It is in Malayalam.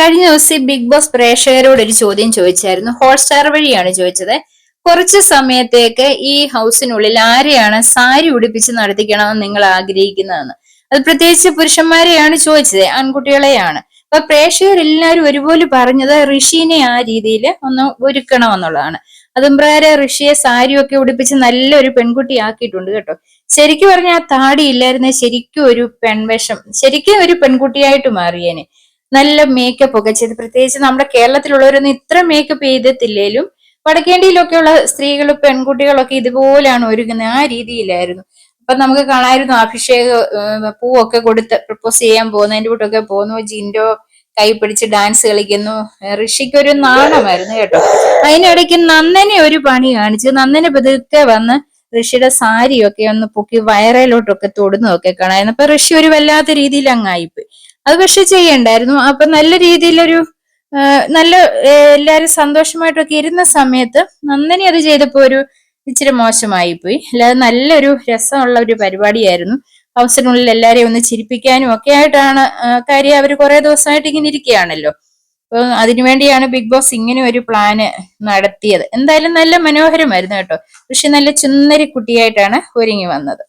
കഴിഞ്ഞ ദിവസം ബിഗ് ബോസ് പ്രേക്ഷകരോട് ഒരു ചോദ്യം ചോദിച്ചായിരുന്നു. ഹോട്ട്സ്റ്റാർ വഴിയാണ് ചോദിച്ചത്. കുറച്ച് സമയത്തേക്ക് ഈ ഹൗസിനുള്ളിൽ ആരെയാണ് സാരി ഉടുപ്പിച്ച് നടത്തിക്കണമെന്ന് നിങ്ങൾ ആഗ്രഹിക്കുന്നതെന്ന്. അത് പ്രത്യേകിച്ച് പുരുഷന്മാരെയാണ് ചോദിച്ചത് ആൺകുട്ടികളെയാണ്. അപ്പൊ പ്രേക്ഷകരെല്ലാവരും ഒരുപോലെ പറഞ്ഞത് ഋഷീനെ ആ രീതിയിൽ ഒന്ന് ഒരുക്കണമെന്നുള്ളതാണ്. അതും പ്രകാരം ഋഷിയെ സാരിയൊക്കെ ഉടുപ്പിച്ച് നല്ലൊരു പെൺകുട്ടി ആക്കിയിട്ടുണ്ട് കേട്ടോ. ശരിക്കും പറഞ്ഞാൽ ആ താടി ഇല്ലായിരുന്ന ശരിക്കും ഒരു പെൺവേഷം ശരിക്കും ഒരു പെൺകുട്ടിയായിട്ട് മാറിയേനെ. നല്ല മേക്കപ്പ് ഒക്കെ ചെയ്ത്. പ്രത്യേകിച്ച് നമ്മുടെ കേരളത്തിലുള്ളവരൊന്നും ഇത്ര മേക്കപ്പ് ചെയ്തിട്ടില്ലേലും വടക്കേണ്ടിയിലൊക്കെയുള്ള സ്ത്രീകൾ പെൺകുട്ടികളൊക്കെ ഇതുപോലെയാണ് ഒരുങ്ങുന്നത് ആ രീതിയിലായിരുന്നു. അപ്പൊ നമുക്ക് കാണായിരുന്നു അഭിഷേക് പൂവൊക്കെ കൊടുത്ത് പ്രപ്പോസ് ചെയ്യാൻ പോകുന്നതിന്റെ കൂട്ടൊക്കെ പോകുന്നു. ജിൻഡോ കൈ പിടിച്ച് ഡാൻസ് കളിക്കുന്നു. ഋഷിക്ക് ഒരു നാണമായിരുന്നു കേട്ടോ. അതിനിടയ്ക്ക് നന്ദനെ ഒരു പണി കാണിച്ചു. നന്ദനെ പതുക്കെ വന്ന് ഋഷിയുടെ സാരിയൊക്കെ ഒന്ന് പൊക്കി വയറയിലോട്ടൊക്കെ തൊടുന്നതൊക്കെ കാണായിരുന്നു അപ്പൊ ഋഷി ഒരു വല്ലാത്ത രീതിയിൽ അങ്ങായിപ്പോയി അത് പക്ഷെ ചെയ്യണ്ടായിരുന്നു. അപ്പൊ നല്ല രീതിയിലൊരു നല്ല എല്ലാരും സന്തോഷമായിട്ടൊക്കെ ഇരുന്ന സമയത്ത് നന്ദിനി അത് ചെയ്തപ്പോ ഒരു ഇച്ചിരി മോശമായി പോയി അല്ലാതെ നല്ലൊരു രസമുള്ള ഒരു പരിപാടിയായിരുന്നു. ഹൗസിനുള്ളിൽ എല്ലാരെയും ഒന്ന് ചിരിപ്പിക്കാനും ഒക്കെ ആയിട്ടാണ് കാര്യം അവർ കുറെ ദിവസമായിട്ട് ഇങ്ങനെ ഇരിക്കുകയാണല്ലോ. അപ്പൊ അതിനുവേണ്ടിയാണ് ബിഗ് ബോസ് ഇങ്ങനെ ഒരു പ്ലാന് നടത്തിയത്. എന്തായാലും നല്ല മനോഹരമായിരുന്നു കേട്ടോ. പക്ഷെ നല്ല ചുന്നരി കുട്ടിയായിട്ടാണ് ഒരുങ്ങി വന്നത്.